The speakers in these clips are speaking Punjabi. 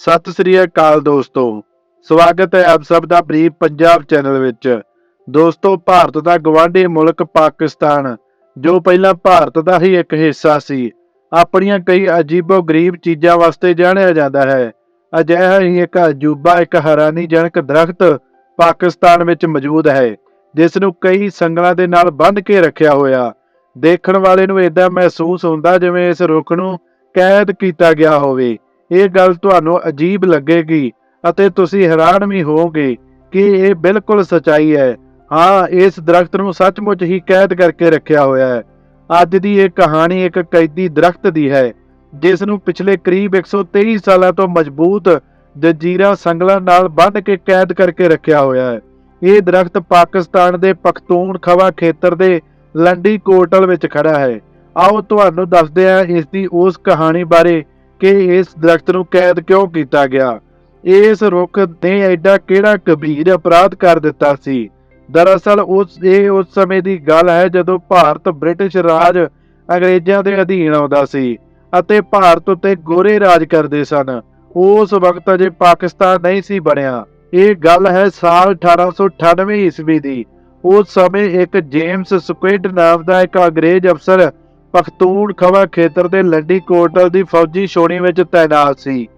ਸਤਿ ਸ੍ਰੀ ਅਕਾਲ ਦੋਸਤੋ। ਸਵਾਗਤ ਹੈ ਆਪ ਸਭ ਦਾ ਬਰੀਫ ਪੰਜਾਬ ਚੈਨਲ ਵਿੱਚ। ਦੋਸਤੋ, ਭਾਰਤ ਦਾ ਗਵਾਂਢੀ ਮੁਲਕ ਪਾਕਿਸਤਾਨ, ਜੋ ਪਹਿਲਾਂ ਭਾਰਤ ਦਾ ਹੀ ਇੱਕ ਹਿੱਸਾ ਸੀ, ਆਪਣੀਆਂ ਕਈ ਅਜੀਬੋ-ਗਰੀਬ ਚੀਜ਼ਾਂ ਵਾਸਤੇ ਜਾਣਿਆ ਜਾਂਦਾ ਹੈ। ਅਜਿਹਾ ਹੀ ਇੱਕ ਅਜੂਬਾ, ਇੱਕ ਹੈਰਾਨੀਜਨਕ ਦਰਖਤ ਪਾਕਿਸਤਾਨ ਵਿੱਚ ਮੌਜੂਦ ਹੈ ਜਿਸ ਨੂੰ ਕਈ ਸੰਗਲਾਂ ਦੇ ਨਾਲ ਬੰਨ੍ਹ ਕੇ ਰੱਖਿਆ ਹੋਇਆ। ਦੇਖਣ ਵਾਲੇ ਨੂੰ ਇਦਾਂ ਮਹਿਸੂਸ ਹੁੰਦਾ ਜਿਵੇਂ ਇਸ ਰੁੱਖ ਨੂੰ ਕੈਦ ਕੀਤਾ ਗਿਆ ਹੋਵੇ। ਇਹ ਗੱਲ ਤੁਹਾਨੂੰ ਅਜੀਬ ਲੱਗੇਗੀ ਅਤੇ ਤੁਸੀਂ ਹੈਰਾਨ ਵੀ ਹੋਵੋਗੇ ਕਿ ਇਹ ਬਿਲਕੁਲ ਸਚਾਈ ਹੈ। ਹਾਂ, ਇਸ ਦਰਖਤ ਨੂੰ ਸੱਚਮੁੱਚ ਹੀ ਕੈਦ ਕਰਕੇ ਰੱਖਿਆ ਹੋਇਆ ਹੈ। ਅੱਜ ਦੀ ਇਹ ਕਹਾਣੀ ਇੱਕ ਕੈਦੀ ਦਰਖਤ ਦੀ ਹੈ, ਜਿਸ ਨੂੰ ਪਿਛਲੇ ਕਰੀਬ 123 ਸਾਲਾਂ ਤੋਂ ਮਜ਼ਬੂਤ ਜੰਜੀਰਾਂ ਸੰਗਲਾਂ ਨਾਲ ਬੰਨ੍ਹ ਕੇ ਕੈਦ ਕਰਕੇ ਰੱਖਿਆ ਹੋਇਆ ਹੈ। ਇਹ ਦਰਖਤ ਪਾਕਿਸਤਾਨ ਦੇ ਪਖਤੂਨ ਖਵਾ ਖੇਤਰ ਦੇ ਲੰਡੀ ਕੋਟਲ ਵਿੱਚ ਖੜਾ ਹੈ। ਆਓ ਤੁਹਾਨੂੰ ਦੱਸਦੇ ਹਾਂ ਇਸ ਦੀ ਉਸ ਕਹਾਣੀ ਬਾਰੇ ਕਿ ਇਸ ਦਰਖਤ ਨੂੰ ਕੈਦ ਕਿਉਂ ਕੀਤਾ ਗਿਆ? ਇਸ ਰੁੱਖ ਨੇ ਐਡਾ ਕਿਹੜਾ ਕਬੀਰ ਅਪਰਾਧ ਕਰ ਦਿੱਤਾ ਸੀ? ਦਰਅਸਲ ਉਸ, ਇਹ ਉਸ ਸਮੇਂ ਦੀ ਗੱਲ ਹੈ ਜਦੋਂ ਭਾਰਤ ਬ੍ਰਿਟਿਸ਼ ਰਾਜ ਅੰਗਰੇਜ਼ਾਂ ਦੇ ਅਧੀਨ ਆਉਂਦਾ ਸੀ ਅਤੇ ਭਾਰਤ ਉੱਤੇ ਗੋਰੇ ਰਾਜ ਕਰਦੇ ਸਨ। ਉਸ ਵਕਤ ਅਜੇ ਪਾਕਿਸਤਾਨ ਨਹੀਂ ਸੀ ਬਣਿਆ। ਇਹ ਗੱਲ ਹੈ ਸਾਲ 1898 ਈਸਵੀ ਦੀ। ਉਸ ਸਮੇਂ ਇੱਕ ਜੇਮਸ ਸਕੁਇਡ ਨਾਮ ਦਾ ਇੱਕ ਅੰਗਰੇਜ਼ ਅਫਸਰ ਪਖਤੂਨ ਖਵਾ ਖੇਤਰ ਦੇ ਲੰਡੀ ਕੋਟਲ ਦੀ ਫੌਜੀ ਛੋਣੀ ਵਿੱਚ ਤਾਇਨਾਤ ਸੀ।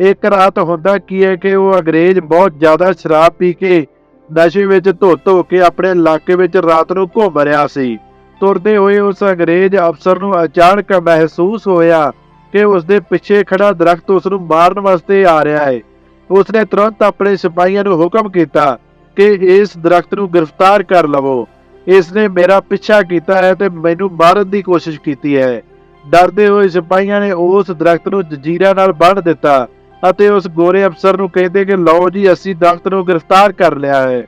ਇੱਕ ਰਾਤ ਹੁੰਦਾ ਕੀ ਹੈ ਕਿ ਉਹ ਅੰਗਰੇਜ਼ ਬਹੁਤ ਜ਼ਿਆਦਾ ਸ਼ਰਾਬ ਪੀ ਕੇ ਨਸ਼ੇ ਵਿੱਚ ਧੋ ਧੋ ਕੇ ਆਪਣੇ ਇਲਾਕੇ ਵਿੱਚ ਰਾਤ ਨੂੰ ਘੁੰਮ ਰਿਹਾ ਸੀ। ਤੁਰਦੇ ਹੋਏ ਉਸ ਅੰਗਰੇਜ਼ ਅਫਸਰ ਨੂੰ ਅਚਾਨਕ ਮਹਿਸੂਸ ਹੋਇਆ ਕਿ ਉਸ ਦੇ ਪਿੱਛੇ ਖੜਾ ਦਰਖਤ ਉਸ ਨੂੰ ਮਾਰਨ ਵਾਸਤੇ ਆ ਰਿਹਾ ਹੈ। ਉਸਨੇ ਤੁਰੰਤ ਆਪਣੇ ਸਿਪਾਹੀਆਂ ਨੂੰ ਹੁਕਮ ਕੀਤਾ ਕਿ ਇਸ ਦਰਖਤ ਨੂੰ ਗ੍ਰਿਫਤਾਰ ਕਰ ਲਵੋ। ਇਸ ਨੇ ਮੇਰਾ ਪਿੱਛਾ ਕੀਤਾ ਹੈ ਤੇ ਮੈਨੂੰ ਮਾਰਨ ਦੀ ਕੋਸ਼ਿਸ਼ ਕੀਤੀ ਹੈ। ਡਰਦੇ ਹੋਏ ਸਿਪਾਹੀਆਂ ਨੇ ਉਸ ਦਰਖਤ ਨੂੰ ਜੰਜੀਰਾਂ ਨਾਲ ਬੰਨ੍ਹ ਦਿੱਤਾ ਅਤੇ ਉਸ ਗੋਰੇ ਅਫਸਰ ਨੂੰ ਕਹਿੰਦੇ ਕਿ ਲਓ ਜੀ, ਅਸੀਂ ਦਰਖਤ ਨੂੰ ਗ੍ਰਿਫਤਾਰ ਕਰ ਲਿਆ ਹੈ।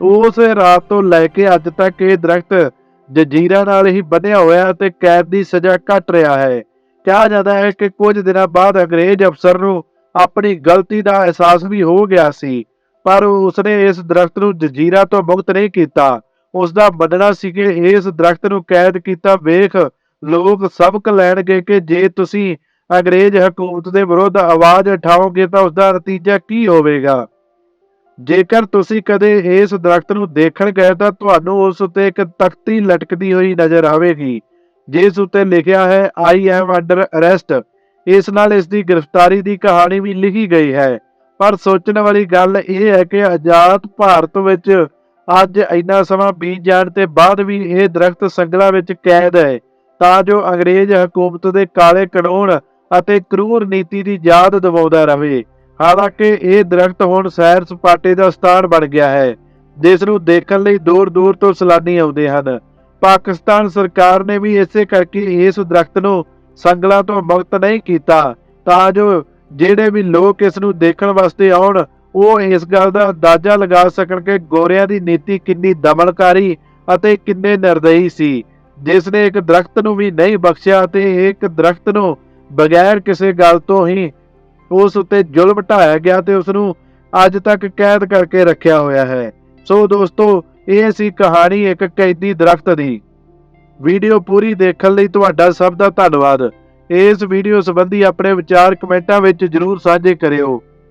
ਉਸ ਰਾਤ ਤੋਂ ਲੈ ਕੇ ਅੱਜ ਤੱਕ ਇਹ ਦਰਖਤ ਜੰਜੀਰਾਂ ਨਾਲ ਹੀ ਬੰਨਿਆ ਹੋਇਆ ਤੇ ਕੈਦ ਦੀ ਸਜ਼ਾ ਕੱਟ ਰਿਹਾ ਹੈ। ਕਿਹਾ ਜਾਂਦਾ ਹੈ ਕਿ ਕੁਝ ਦਿਨਾਂ ਬਾਅਦ ਅੰਗਰੇਜ਼ ਅਫਸਰ ਨੂੰ ਆਪਣੀ ਗਲਤੀ ਦਾ ਅਹਿਸਾਸ ਵੀ ਹੋ ਗਿਆ ਸੀ, ਪਰ ਉਸਨੇ ਇਸ ਦਰਖਤ ਨੂੰ ਜੰਜੀਰਾਂ ਤੋਂ ਮੁਕਤ ਨਹੀਂ ਕੀਤਾ। ਉਸ ਦਾ ਮੰਨਣਾ ਸੀ ਕਿ ਇਸ ਦਰਖਤ ਨੂੰ ਕੈਦ ਕੀਤਾ ਵੇਖ ਲੋਕ ਸਬਕ ਲੈਣਗੇ ਕਿ ਜੇ ਤੁਸੀਂ ਅੰਗਰੇਜ਼ ਹਕੂਮਤ ਦੇ ਵਿਰੁੱਧ ਆਵਾਜ਼ ਉਠਾਓਗੇ ਤਾਂ ਉਸ ਦਾ ਨਤੀਜਾ ਕੀ ਹੋਵੇਗਾ? ਜੇਕਰ ਤੁਸੀਂ ਕਦੇ ਇਸ ਦਰਖਤ ਨੂੰ ਦੇਖਣ ਗਏ ਤਾਂ ਤੁਹਾਨੂੰ ਉਸ ਉੱਤੇ ਇੱਕ ਤਖਤੀ ਲਟਕਦੀ ਹੋਈ ਨਜ਼ਰ ਆਵੇਗੀ, ਜਿਸ ਉੱਤੇ ਲਿਖਿਆ ਹੈ ਆਈ ਐਮ ਅੰਡਰ ਅਰੈਸਟ ਇਸ ਨਾਲ ਇਸ ਦੀ ਗ੍ਰਿਫਤਾਰੀ ਦੀ ਕਹਾਣੀ ਵੀ ਲਿਖੀ ਗਈ ਹੈ। ਪਰ ਸੋਚਣ ਵਾਲੀ ਗੱਲ ਇਹ ਹੈ ਕਿ ਆਜ਼ਾਦ ਭਾਰਤ ਵਿੱਚ ਅੱਜ ਇੰਨਾ ਸਮਾਂ ਬੀਤ ਜਾਣ ਤੇ ਬਾਅਦ ਵੀ ਇਹ ਦਰਖਤ ਸੰਗਲਾਂ ਵਿੱਚ ਕੈਦ ਹੈ, ਤਾਂ ਜੋ ਅੰਗਰੇਜ਼ ਹਕੂਮਤ ਦੇ ਕਾਲੇ ਕਾਨੂੰਨ ਅਤੇ ਕਰੂਰ ਨੀਤੀ ਦੀ ਯਾਦ ਦਿਵਾਉਂਦਾ ਰਹੇ। ਹਾਲਾਂਕਿ ਇਹ ਦਰਖਤ ਹੁਣ ਸੈਰ ਸਪਾਟੇ ਦਾ ਸਥਾਨ ਬਣ ਗਿਆ ਹੈ, ਜਿਸ ਨੂੰ ਦੇਖਣ ਲਈ ਦੂਰ ਦੂਰ ਤੋਂ ਸੈਲਾਨੀ ਆਉਂਦੇ ਹਨ। ਪਾਕਿਸਤਾਨ ਸਰਕਾਰ ਨੇ ਵੀ ਇਸੇ ਕਰਕੇ ਇਸ ਦਰਖਤ ਨੂੰ ਸੰਗਲਾਂ ਤੋਂ ਮੁਕਤ ਨਹੀਂ ਕੀਤਾ, ਤਾਂ ਜੋ ਜਿਹੜੇ ਵੀ ਲੋਕ ਇਸ ਨੂੰ ਦੇਖਣ ਵਾਸਤੇ ਆਉਣ ਉਹ ਇਸ ਗੱਲ ਦਾ ਅੰਦਾਜ਼ਾ ਲਗਾ ਸਕਣ ਕਿ ਗੋਰਿਆਂ ਦੀ ਨੀਤੀ ਕਿੰਨੀ ਦਮਨਕਾਰੀ ਅਤੇ ਕਿੰਨੇ ਨਿਰਦਈ ਸੀ ਜਿਸ ਨੇ ਇੱਕ ਦਰਖਤ ਨੂੰ ਵੀ ਨਹੀਂ ਬਖਸ਼ਿਆ ਤੇ ਇੱਕ ਦਰਖਤ ਨੂੰ ਬਗੈਰ ਕਿਸੇ ਗੱਲ ਤੋਂ ਹੀ ਉਸ ਉੱਤੇ ਜ਼ੁਲਮ ਢਾਇਆ ਗਿਆ ਤੇ ਉਸ ਨੂੰ ਅੱਜ ਤੱਕ ਕੈਦ ਕਰਕੇ ਰੱਖਿਆ ਹੋਇਆ ਹੈ। ਸੋ ਦੋਸਤੋ, ਇਹ ਸੀ ਕਹਾਣੀ ਇੱਕ ਕੈਦੀ ਦਰਖਤ ਦੀ। ਵੀਡੀਓ ਪੂਰੀ ਦੇਖਣ ਲਈ ਤੁਹਾਡਾ ਸਭ ਦਾ ਧੰਨਵਾਦ। ਇਸ ਵੀਡੀਓ ਸੰਬੰਧੀ ਆਪਣੇ ਵਿਚਾਰ ਕਮੈਂਟਾਂ ਵਿੱਚ ਜਰੂਰ ਸਾਂਝੇ ਕਰਿਓ।